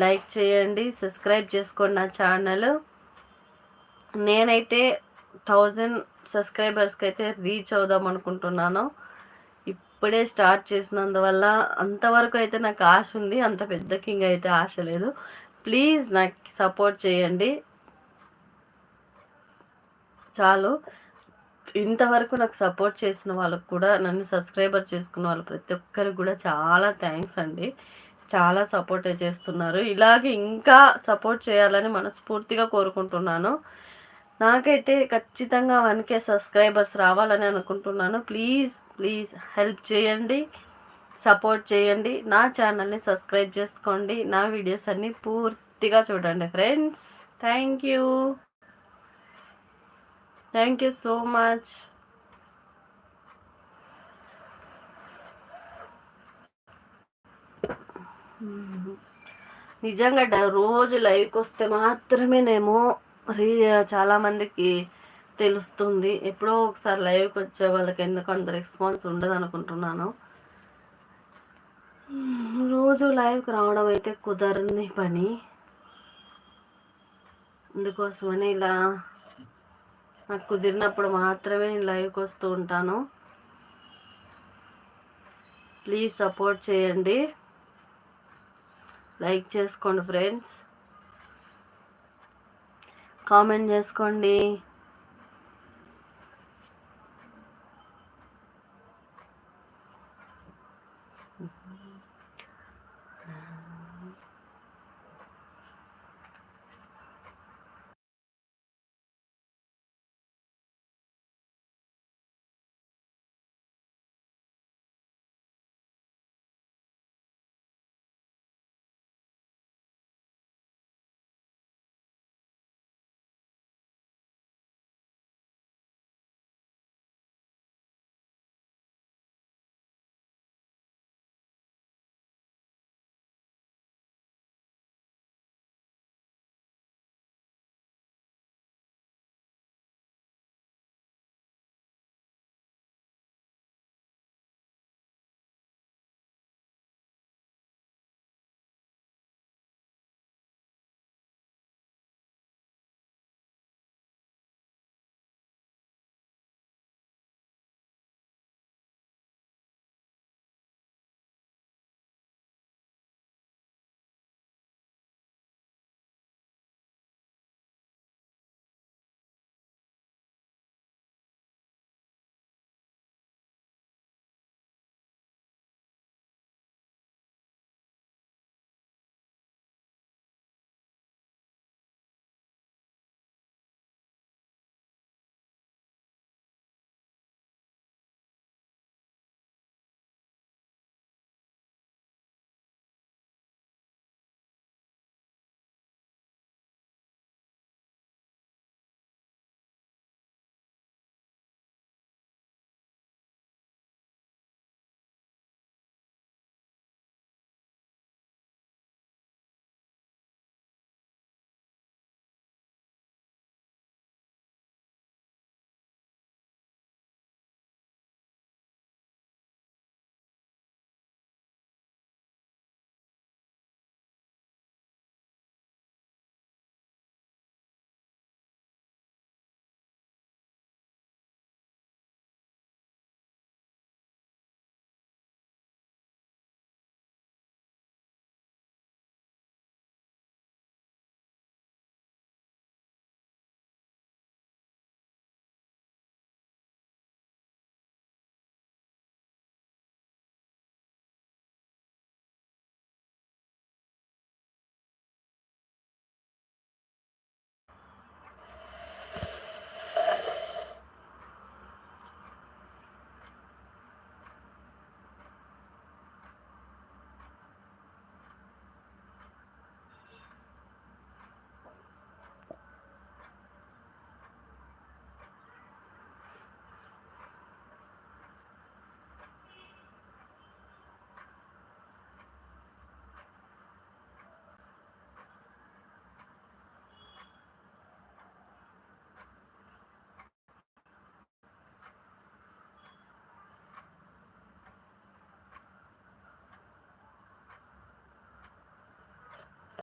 Like చేయండి subscribe చేసుకోండి నా ఛానల్. నేనైతే థౌజండ్ సబ్స్క్రైబర్స్కి అయితే రీచ్ అవుదాం అనుకుంటున్నాను. ఇప్పుడే స్టార్ట్ చేసినందువల్ల అంతవరకు అయితే నాకు ఆశ ఉంది అంత పెద్ద కింగ్ అయితే ఆశ లేదు. ప్లీజ్ నాకు సపోర్ట్ చేయండి. చాలు. ఇంతవరకు నాకు సపోర్ట్ చేసిన వాళ్ళకు కూడా నన్ను సబ్స్క్రైబర్ చేసుకున్న వాళ్ళు ప్రతి ఒక్కరికి కూడా చాలా థ్యాంక్స్ అండి. చాలా సపోర్ట్ చేస్తున్నారు. ఇలాగే ఇంకా సపోర్ట్ చేయాలని మనస్ఫూర్తిగా కోరుకుంటున్నాను. నాకైతే ఖచ్చితంగా వన్ కే సబ్స్క్రైబర్స్ రావాలని అనుకుంటున్నాను. ప్లీజ్ ప్లీజ్ హెల్ప్ చేయండి సపోర్ట్ చేయండి. నా ఛానల్ని సబ్స్క్రైబ్ చేసుకోండి. నా వీడియోస్ అన్నీ పూర్తిగా చూడండి friends. Thank you. Thank you so much. నిజంగా రోజు లైవ్కి వస్తే మాత్రమేనేమో రీ చాలామందికి తెలుస్తుంది. ఎప్పుడో ఒకసారి లైవ్కి వచ్చే వాళ్ళకి ఎందుకు అంత రెస్పాన్స్ ఉండదు అనుకుంటున్నాను. రోజు లైవ్కి రావడం అయితే కుదరని పని. అందుకోసమని ఇలా నాకు కుదిరినప్పుడు మాత్రమే నేను లైవ్కి వస్తూ ఉంటాను. ప్లీజ్ సపోర్ట్ చేయండి. లైక్ చేసుకోండి ఫ్రెండ్స్. కామెంట్ చేసుకోండి.